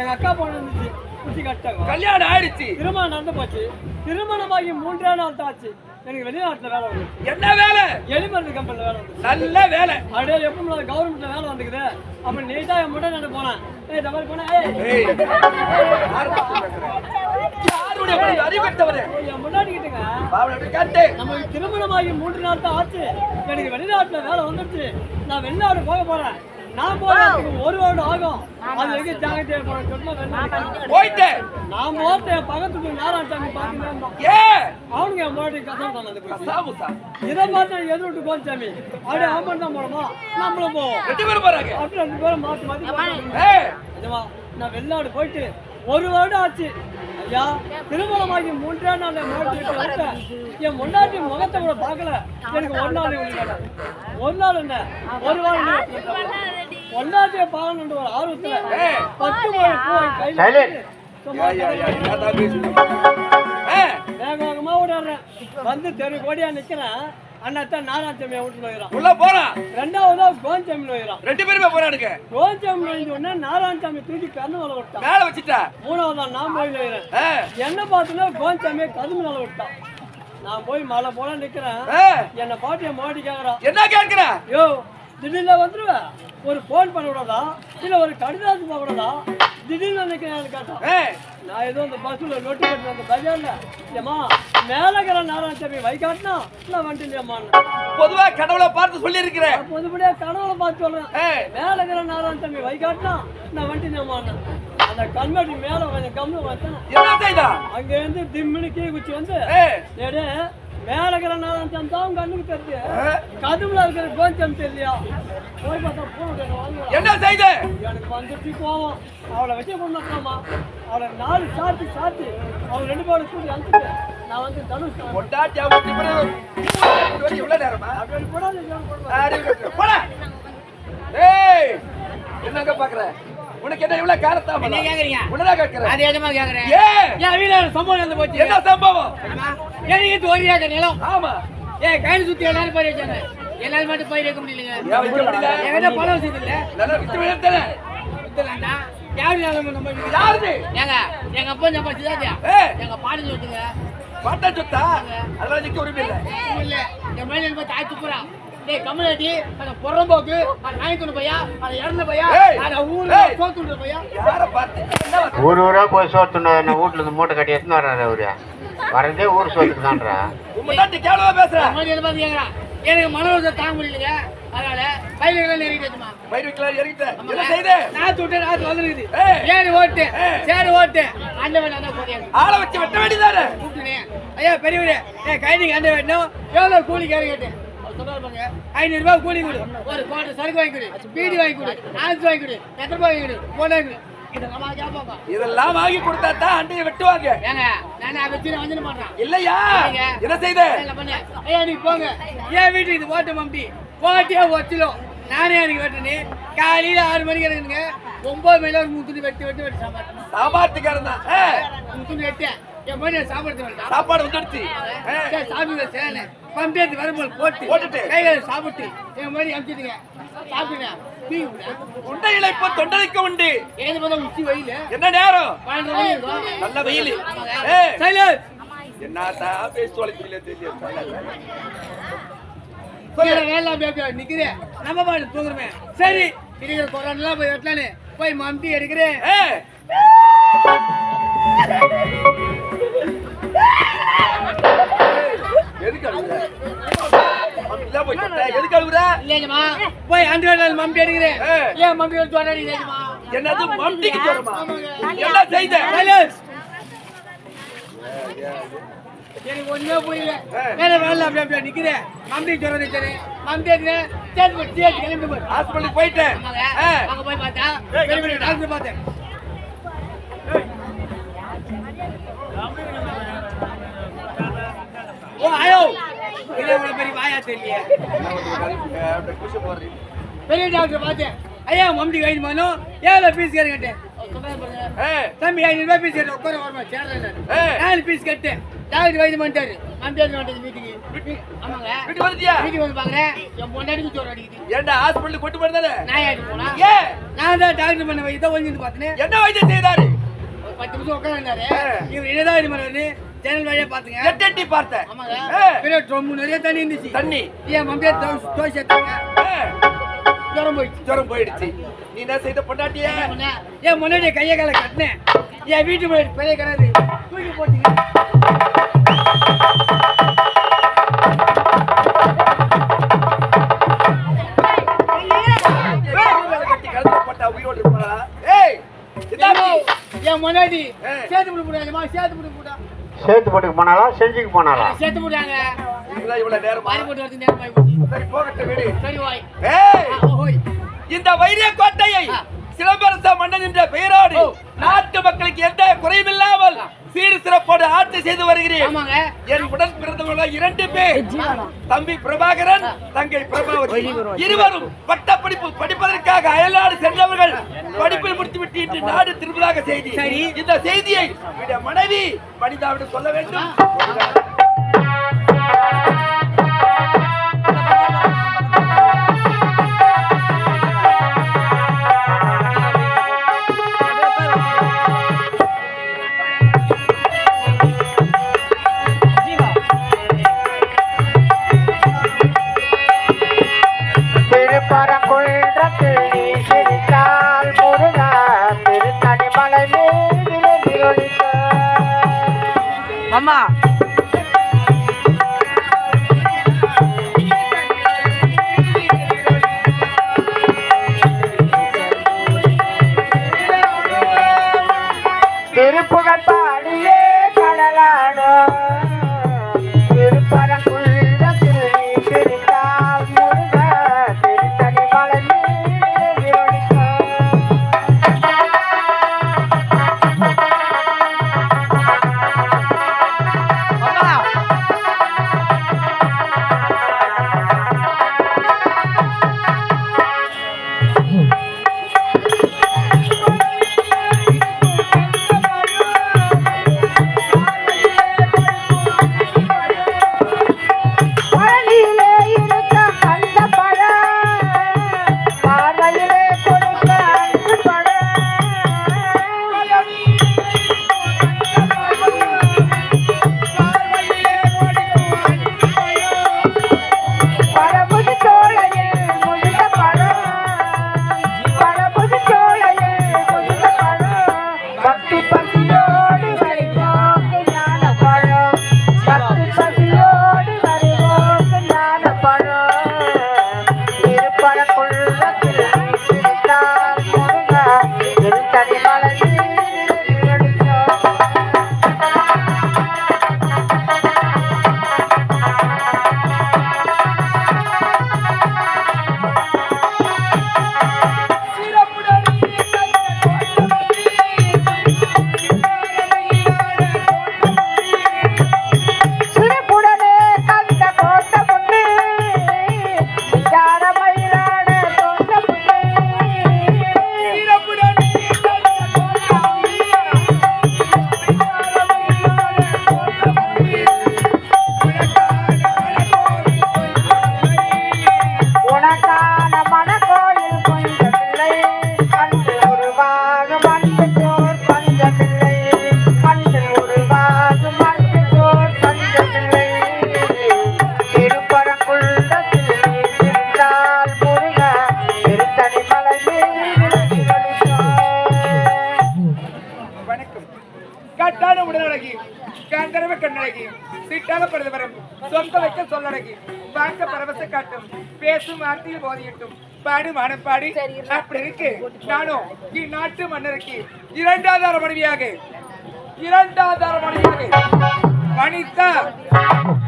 எங்க அக்கா பொண்ணு இருந்துச்சு குத்தி கட்டாங்க கல்யாணம் ஆயிடுச்சு. திருமணம் நடந்து போச்சு. திருமணமாகி மூன்றே நாள் தான் ஆச்சு. எனக்கு வெளிநாட்டுல வேலை வந்து என்ன வேலை? எலிமருந்து கம்பெனில வேலை வந்து நல்ல வேலை. அப்படியே எப்பவும் கவர்மெண்ட்ல வேலை வந்துக்குது. அப்ப நீட்டா என் முட்டை நட்டு போனேன் ஏய் மாதிரி போனேன் ஏய். திருமணமாகி மூன்று நாள் தான் ஆச்சு. எனக்கு வெளிநாட்டுல வேலை வந்துருச்சு. நான் வெளிநாடு போக போறேன். நான் போறதுக்கு ஒரு வருடம் ஆகும். அது வரைக்கும் ஜாகிரதையா போறேன் போயிட்டேன் நான் போறது என் பக்கத்துக்கு நாராயணசாமி பாத்தீங்கன்னா ஏ! அவனுங்க என் முன்னாடி கசம் சொன்னது சாமுசா இதை பார்த்து எதிர்விட்டு கோச்சாமி அப்படியே அவன் தான் போறோமா நம்மளும் போவோம். ரெண்டு பேரும் போறாங்க. அப்படி ரெண்டு பேரும் மாத்தி மாத்தி நான் வெளிநாடு போயிட்டு ஒரு வருடம் ஆச்சு. ஐயா திருமணமாகி மூன்றே நாள் என் முன்னாடி முகத்தை கூட பார்க்கல. எனக்கு ஒரு நாள். ஒரு நாள் என்ன? ஒரு வாரம் ஒன்னாட்டிய பார்க்கணுன்ற ஒரு ஆர்வத்துல பத்து மணி பூ என் கையில வச்சுட்டு சும்மா யா, யா, யா, என்னதான் பேசுறீங்க? ஏ, வேக வேகமா ஓடிடுறேன். வந்து தெரு கோடியா நிக்கிறேன். அண்ணாத்தான் நாராயணசாமி வீட்டுல வைக்கிறான் உள்ள போறான் ரெண்டாவதா கோஞ்சம்ல வைக்கிறான் ரெண்டு பேருமே போறானுங்க கோஞ்சம் உடனே நாராயணசாமி தூக்கி கண்ணு மேல விட்டான். மேல வச்சுட்டா? மூணாவதா நான் போய் வைக்கிறேன் என்ன பார்த்துனா கோஞ்சாமே கதுமு மேல விட்டான். நான் போய் மலை போல நிக்கிறேன். என்ன பாட்டு என் மாட்டி கேக்குறான் என்ன கேட்கிற? யோ வந்துருவேன். ஒரு ஃபோன் பண்ண கூடாதா இல்ல ஒரு கடிதாசு போக கூடாதா திடீர்னு நினைக்கிறேன் கேட்டான் நான் ஏதோ அந்த பஸ்ல நோட்டி கட்டின அந்த பஜார்ல ஏமா மேலகிற நாராயணசாமி வைக்காட்டினா நான் வந்துட்டேம்மா பொதுவா கடவுளை பார்த்து சொல்லி இருக்கிறேன் பொதுபடியா கனவுல பார்த்து சொல்றேன். ஏ, மேலகிற நாராயணசாமி வைக்காட்டினா நான் வந்துட்டேம்மா அந்த கண்மட்டி மேல கொஞ்சம் கம்மி வச்சேன் என்ன செய்தா அங்க இருந்து திம்மினு கீ குச்சி வந்து ஏ, டேடே மேல இருக்கிற நாராயணசாமி தான் கண்ணுக்கு ஏ, கதுவுல இருக்கிற கோஞ்சம் தெரியலையா? போய் பார்த்தா போன என்ன செய்த? எனக்கு வந்துட்டு கோவம். அவளை வச்சு கொண்டாமா அவளை நாலு சாத்தி சாத்தி அவள் ரெண்டு பேரும் கூட்டி அனுப்பிட்டு நான் வந்து தனுஷ் ஊத்தி போடு. இவ்வளவு நேரமா. போடா. ஏய், என்னங்க பாக்குற? உனக்கு என்ன இவ்வளவு காரத்தாம? என்ன கேக்குறீங்க? உன்னதான் அது எதமா கேக்குறேன்? ஏன் ஒரு சம்பவம் நடந்து போச்சு. என்ன சம்பவம்? எனக்கு ஒரு ஏக்கர் நிலம். ஆமா. ஏன் கையில் சுத்தி எல்லாரும் பயிர் வச்சாங்க. எல்லாரும் மட்டும் பயிர் வைக்க முடியலங்க என்கிட்ட பணம் வசதி இல்ல. நல்லா யாரு நிலம் நம்ம? யாருது? ஏங்க எங்க அப்பா நம்ம சிதாத்தியா ஏய் எங்க பாடி சொல்லுங்க பாட்டா சொத்தா? அதெல்லாம் நிக்க உரிமை இல்ல. இல்ல என் மேல பார்த்து ஆய் துப்புறா. டேய் கமலாடி அந்த புறம்போக்கு அந்த நாய்க்குண்டு பையா அந்த இறந்த பையா. அந்த ஊர்ல. சோத்துன்ற பையா யார பார்த்து என்ன ஊர் ஊரா போய் சோத்துன வீட்டுல இருந்து மூட்டை கட்டி எடுத்துன்னு வர்றாரு அவரு. வரதே ஊர் சோத்துக்கு தான்றா உன் முன்னாடி கேவலமா பேசுற. என்ன கேக்குறான் எனக்கு மன வருஷம் தாங்க முடியலங்க. அதனால பயிர்கள் நெருங்கி வச்சுமா பயிர் வைக்கலாம் இறங்கிட்டேன் என்ன செய்த? நாத்து விட்டு நாத்து வந்துருக்குது. ஏறி ஓட்டு. சரி ஓட்டு. அந்த தான் ஆளை வச்சு வெட்ட வேண்டியதானே கூப்பிட்டுனே. ஐயா பெரியவரே ஏன் கைதிக்கு அந்த வேணும். எவ்வளோ கூலி கேட்டு கேட்டேன். அவர் சொன்னாரு பாருங்க ஐநூறு ரூபாய் கூலி கொடு. ஒரு கோட்டை சரக்கு வாங்கி கொடு. பீடி வாங்கி கொடு. ஆன்ஸ் வாங்கி கொடு. எத்தனை ரூபாய் வாங்கி கொடு? போன வாங்கி இதெல்லாம் வாங்கி கொடுத்தா தான் அண்டையை வெட்டுவாங்க. இல்லையா. என்ன செய்த? நீங்க போங்க. ஏன் வீட்டுக்கு இது ஓட்ட மம்பி போட்டியா ஒச்சிலும் நானே எனக்கு வெட்டுனேன் காலையில ஆறு மணிக்கு இருக்குங்க ஒன்பது மணில ஒரு முத்துணி வெட்டி வெட்டி வெட்டி சாப்பாடு சாப்பாட்டுக்காரன் தான். ஏ, முத்துணி வெட்டேன் என் மணி வேண்டாம் சாப்பாடு வந்துடுச்சு சாப்பிடுங்க சேனே பம்பேத்து வரும்போது போட்டு போட்டுட்டு. கைகளை சாப்பிட்டு என் மாதிரி அமுச்சிடுங்க சாப்பிடுங்க. தொண்டை இழைப்பு தொண்டரைக்கு உண்டு. ஏது போதும் உச்சி வெயில். என்ன நேரம்? நல்ல வெயில். சைலன்ஸ் என்னதான் பேசி நம்ம பாட்டு தூங்குறமே. சரி இருக்கிற கொரோனா போய் வெட்டலான்னு போய் மம்பி எடுக்கிறேன். இல்லைங்கம்மா போய் அன்று மம்பி எடுக்கிறேன் ஏய். ஏன் மம்பி எடுத்து வராடிங்கம்மா என்னது மம்டிக்கு சொல்லுமா என்ன செய்த? சைலன்ஸ். எனக்கு ஒண்ணுமே புரியல. வேற வேலை அப்படி அப்படியே நிக்கிறேன். மம்பி சொல்றது சரி மம்பி எடுக்கிறேன் சேர்த்து போய் சேர்த்து கிளம்பி போய் ஹாஸ்பிட்டலுக்கு போயிட்டேன். ஆமாங்க. ஏய், அங்க போய் பார்த்தா பெரிய பெரிய டாக்டர் பார்த்தேன். ஓ ஆயோ. இது உங்களை பெரிய வாயா தெரியல பெரிய டாக்டர் பார்த்தேன் ஐயா மம்டி கைது பண்ணோம் ஏழு பீஸ் கேட்டுக்கிட்டேன் ஏய், தம்பி ஐநூறு ரூபாய் பீஸ் கட்டு உட்கார வரமா சேர்றேன். நாலு பீஸ் கட்டு டாக்டர் கைது பண்ணிட்டாரு மம்டி வந்துட்டு வீட்டுக்கு ஆமாங்க. வீட்டுக்கு வந்துட்டியா? வீட்டுக்கு வந்து பாக்குறேன் என் அடிக்குது. ஏன்டா ஹாஸ்பிட்டல் கொண்டு போயிருந்தானே நான் ஆயிட்டு போனா? நான் தான் டாக்டர் பண்ண வயதை ஒழிஞ்சு பார்த்தேன் என்ன வைத்தியம் செய்தாரு? பத்து நிமிஷம் உட்காந்துருந்தாரு. இவர் என்னதான் இது பண்ணுவாரு? ஜன்னல் வழியா பாத்துங்க. எட்டி பார்த்தேன். ஆமாங்க. ட்ரம் நிறைய தண்ணி இருந்துச்சு. தண்ணி. என் மம்பியா தோசை சேர்த்தாங்க. ஏய், ஜுரம் போயிடுச்சு. ஜுரம் போயிடுச்சு. நீ என்ன செய்த பொண்டாட்டிய? என் முன்னாடி கையை காலை கட்டினேன். என் வீட்டு முன்னாடி பெரிய கிணறு. தூக்கி போட்டீங்க. என் முன்னாடி. சேர்த்து போட்டு போடாங்கம்மா சேர்த்து போட்டு போட்டா சேத்து போட்டுக்கு போனாலா செஞ்சுக்கு போனாலா சேர்த்து போட்டாங்க. இதுதான் இவ்வளவு நேரமா? வாரி போட்டு வரது நேரம் ஆகி போச்சு சரி போகட்டும் விடு. சரி வாய் ஏய்! ஆ, ஓய். இந்த வைரிய கோட்டையை. சிலம்பரச மன்னன் என்ற பெயரோடு. நாட்டு மக்களுக்கு எந்த குறைவில்லாமல் சீர் சிறப்போடு ஆட்சி செய்து வருகிறேன். ஆமாங்க. என் உடன் பிறந்தவர்கள் இரண்டு பேர். தம்பி பிரபாகரன் தங்கை பிரபாவதி. இருவரும் பட்டப்படிப்பு படிப்பதற்காக அயல்நாடு சென்றவர்கள் படிப்பில் முடித்துவிட்டு இன்று நாடு திரும்பதாக செய்தி. இந்த செய்தியை மனைவி வனிதாவிடம் சொல்ல வேண்டும். வார்த்தையில் போதியட்டும் பாடு மானப்பாடி அப்படி இருக்கு. நானும் இந்நாட்டு மன்னருக்கு இரண்டாதார மனைவியாக. இரண்டாதார மனைவியாக. வனிதா.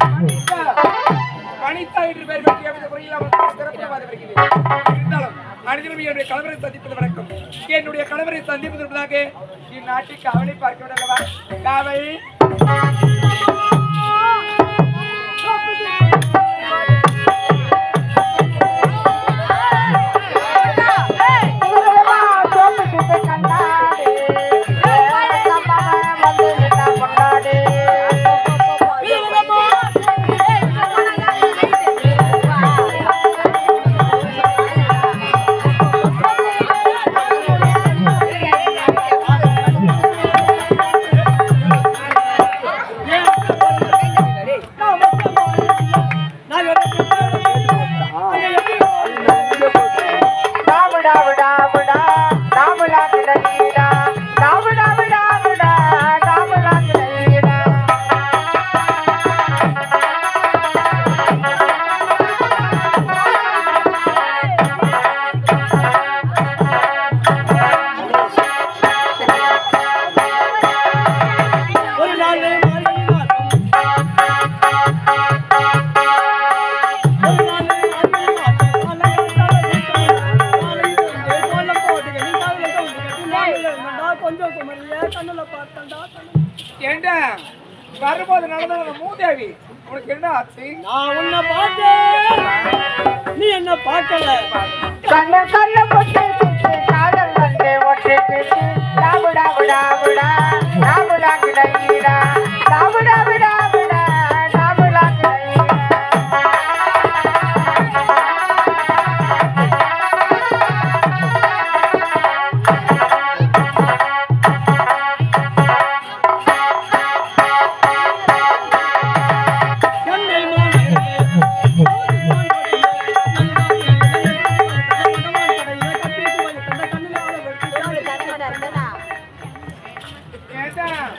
வனிதா. வனிதா என்று பெயர் பெற்ற முறையில் வருகிறது இருந்தாலும் அனைவரும் என்னுடைய கணவரை சந்திப்பது வணக்கம் என்னுடைய கணவரை சந்திப்பது என்பதாக இந்நாட்டுக்கு அவளை பார்க்க விடலவா காவல் கண்ண கண்ண பொட்டு நான்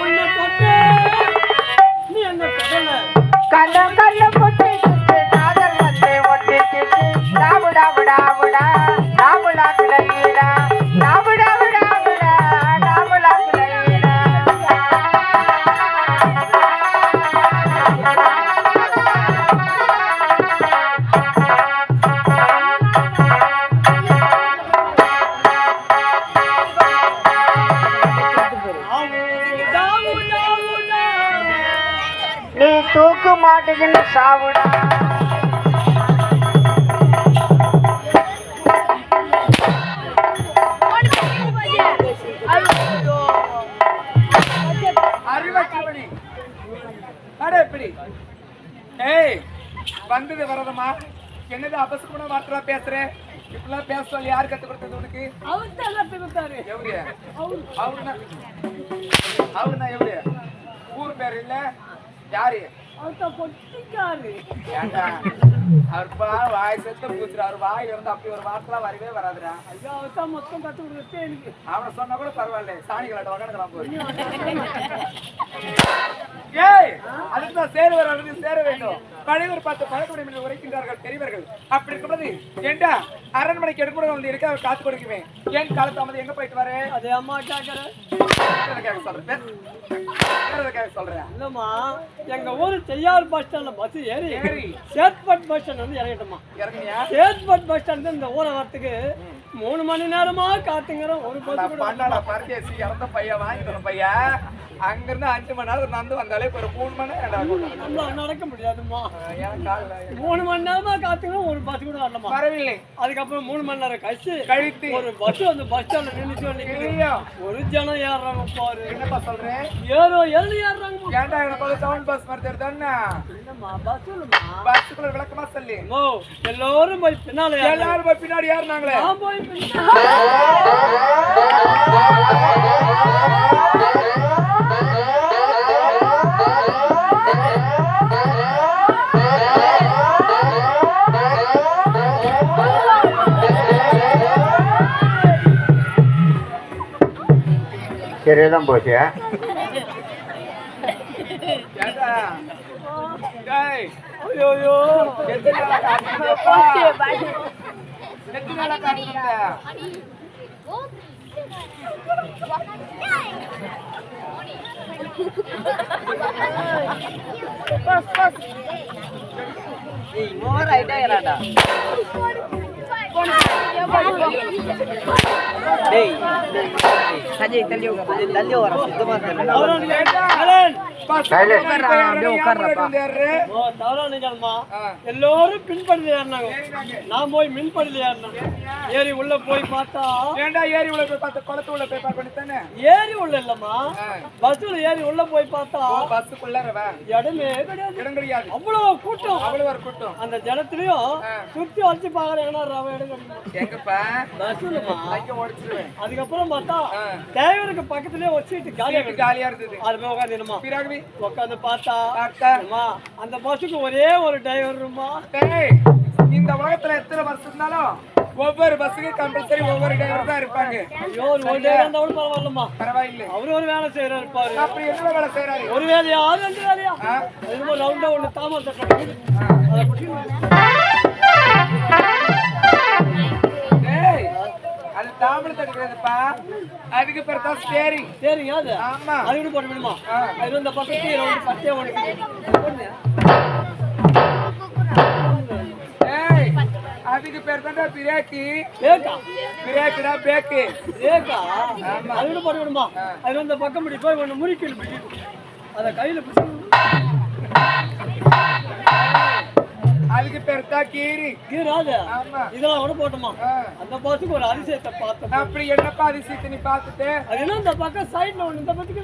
உன்னை தொட்டேன். நீ என்ன கண்ண கண்ண பொட்டு காதல் வந்து ஒட்டு பேசி டாபுடா புடா புடா நீ தூக்கு மாட்டுக்குன்னு சாவுடா. அறிவற்றவனி அட எப்படி ஏய் வந்தது வரதமா என்னது அபசகுண வார்த்தை பேசுற? இப்படிலாம் பேச சொல்லி யார் கத்து கொடுத்தது உனக்கு? அவர் தான் கத்து கொடுத்தாரு. எவரு? அவருனா அவருனா எவரு ஊர் பேர் இல்ல யாரு? அவர் தான் வாய் செத்து பூச்சுரு அவர் வாயில இருந்து அப்படி ஒரு வார்த்தை வரவே வராதுடா. ஐயா அவர் தான் மொத்தம் கத்து கொடுத்தே எனக்கு. அவனை சொன்னா கூட பரவாயில்ல. சாணி கலாட்ட வகனக்கலாம் போய் ஏய் அதுக்கு தான் சேர வர அளவுக்கு சேர வேண்டும். பழையவர் பார்த்து பழக்கமுடியும் என்று உரைக்கின்றார்கள் பெரியவர்கள். அப்படி இருக்கும்போது ஏண்டா அரண்மனைக்கு எடுக்கூட வந்து இருக்க அவர் காத்து கொடுக்குமே ஏன் காலத்தாமது எங்க போயிட்டு வர? அதே அம்மா சொல்றேன் சொல்றேன் இல்லம்மா எங்க ஊரு செய்யார் பஸ் ஸ்டாண்ட்ல பஸ் ஏறி. சேத்பட் பஸ் ஸ்டாண்ட் வந்து இறங்கிட்டோமா? இறங்குனியா? சேத்பட் பஸ் ஸ்டாண்ட் இந்த ஊரை வரத்துக்கு மூணு மணி நேரமா காத்துங்கிறோம். ஒரு பஸ் பரதேசி இறந்த பையன் வாங்கி தர பையன். அங்கிருந்து அஞ்சு மணி நேரம் நடந்து வந்தாலே ஒரு மூணு மணி நேரம் நடக்க கால்ல மூணு மணி நேரமா காத்துக்கிறோம் ஒரு பஸ் கூட வரலமா வரவில்லை அதுக்கப்புறம் மூணு மணி நேரம் கழிச்சு கழித்து. ஒரு பஸ் வந்து பஸ் ஸ்டாண்ட்ல இல்லையா ஒரு ஜனம் ஏறுறாங்க பாரு. என்னப்பா சொல்றேன் ஏறோ ஏறி ஏறுறாங்க ஏன்டா என்ன பார்த்து சவுண்ட் பஸ் மாதிரி தெரியுதானே பஸ்ஸுக்குள்ள விளக்கமா சொல்லி. அம்மோ, எல்லாரும் போய் பின்னால ஏறுறாங்க. எல்லாரும் போய் பின்னாடி ஏறினாங்களே. நான் போய் பின்னால சரியாதான் போச்சு. ஏன்டா டேய் ஐயோ ஐயோ. எத்தனை நாளா காத்துக்கிட்டேப்பா? எத்தனை நாளா காத்துக்கிட்ட? பஸ் பஸ் தவறான அலன், எல்லாரும் பின்படுதி ஏறினாங்க நான் போய் மின்படுதி ஏறினேன் ஏறி உள்ள போய் பார்த்தா ஏன்டா ஏரி உள்ள போய் பார்த்து குளத்து உள்ள போய் பார்க்க தானே ஏறி உள்ள இல்லம்மா. பஸ்ல ஏறி உள்ள போய் பார்த்தா பஸ்ஸுக்குள்ளாரவா இடமே கிடையாது. இடம் கிடையாது. அவ்வளவு கூட்டம். அவ்வளவு கூட்டம். அந்த ஜனத்திலயும். சுத்தி வச்சு பாக்குறேன் ரவ இடம் எங்கப்பா? பஸ்லமா அதுக்கப்புறம் பார்த்தா. டிரைவருக்கு பக்கத்துலயே ஒரு சீட்டு காலியா. காலியா இருந்தது. அது பிறகு உட்காந்து பார்த்தா அம்மா, அந்த பஸ்ஸுக்கு ஒரே ஒரு டிரைவர் இருமா இந்த உலகத்துல எத்தனை பஸ் இருந்தாலும் ஒவ்வொரு பஸ்ஸுக்கு கம்பல்சரி ஒவ்வொரு டிரைவர் தான் இருப்பாங்க. ஐயோ ஒரு டிரைவர் இருந்தாலும் பரவாயில்லம்மா. பரவாயில்லை. அவரு ஒரு வேலை செய்யறாரு இருப்பாரு அப்படி என்ன வேலை செய்யறாரு ஒரு வேலையா? ரெண்டு வேலையா? என்னமோ ரவுண்டா ஒண்ணு தாமரை தட்டணும் அது தாமிரம் தடுக்கிறதுப்பா அதுக்கு பேர் தான் ஸ்டேரிங் சரிங்க அது ஆமா. அது கூட விடுமா ஆ. அது இந்த பக்கத்து ரவுண்டு பத்தே ஒன்று அது அதுக்கு பேர் தான்டா பிரேக்கு. ஏக்கா பிரேக்குடா பேக்கு ஏக்கா அது கூட போட விடுமா அது வந்து பக்கம் பிடி போய் ஒன்று முறிக்கல் பிடி அதை கையில பிடிச்சி அதுக்கு பேர் தான் கீரி. கீராது ஆமா. இதெல்லாம் கூட போட்டோமா. அந்த பாத்துக்கு ஒரு அதிசயத்தை பார்த்தோம். அப்படி என்னப்பா அதிசயத்தை நீ பார்த்துட்டு? அது என்ன இந்த பக்கம் சைடுல ஒண்ணு இந்த பத்துக்கு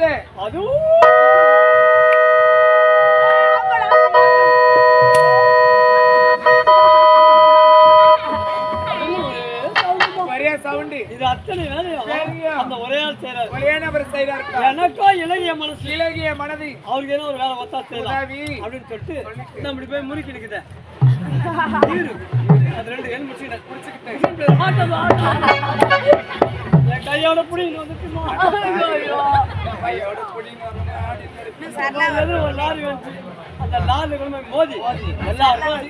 வச்சே அதுவும் சவுண்டு? இது அத்தனை. அந்த ஒரே ஆள் செய்யறாரு ஒரே நபர் இருக்கா எனக்கோ இலகிய மனசு. இலகிய மனதி. அவருக்கு ஏதோ ஒரு வேலை ஒத்தா செய்யலாம். அப்படின்னு சொல்லிட்டு நான் இப்படி போய் முறுக்கி. அது ரெண்டு எண் முடிச்சுக்கிட்டேன். முடிச்சுக்கிட்டேன் கையோட புடிங்க வந்துட்டுமா கையோட புடிங்க வந்து ஒரு லாரி அந்த லாரி கொண்டு மோதி எல்லாரும்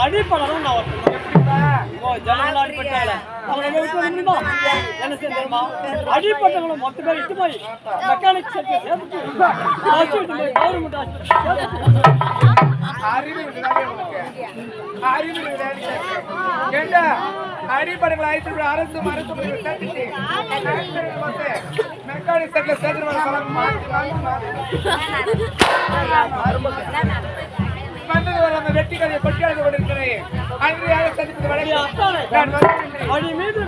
அடிப்படம் நான் ஓ என்ன மொத்த பேர் இட்டு போய் மெக்கானிக் செட்டு சேர்த்து கவர்மெண்ட் ஹாஸ்பிட்டல் அறிவு அடிப்படைகள் ஆயிரத்தி அரசு மருத்துவமனை சேர்த்துட்டு மெக்கானிக் செட்ல சேர்த்து வர கதையை கொண்டிருக்கிறேன். அன்று சந்திப்பது நான் வருகின்றேன் மீது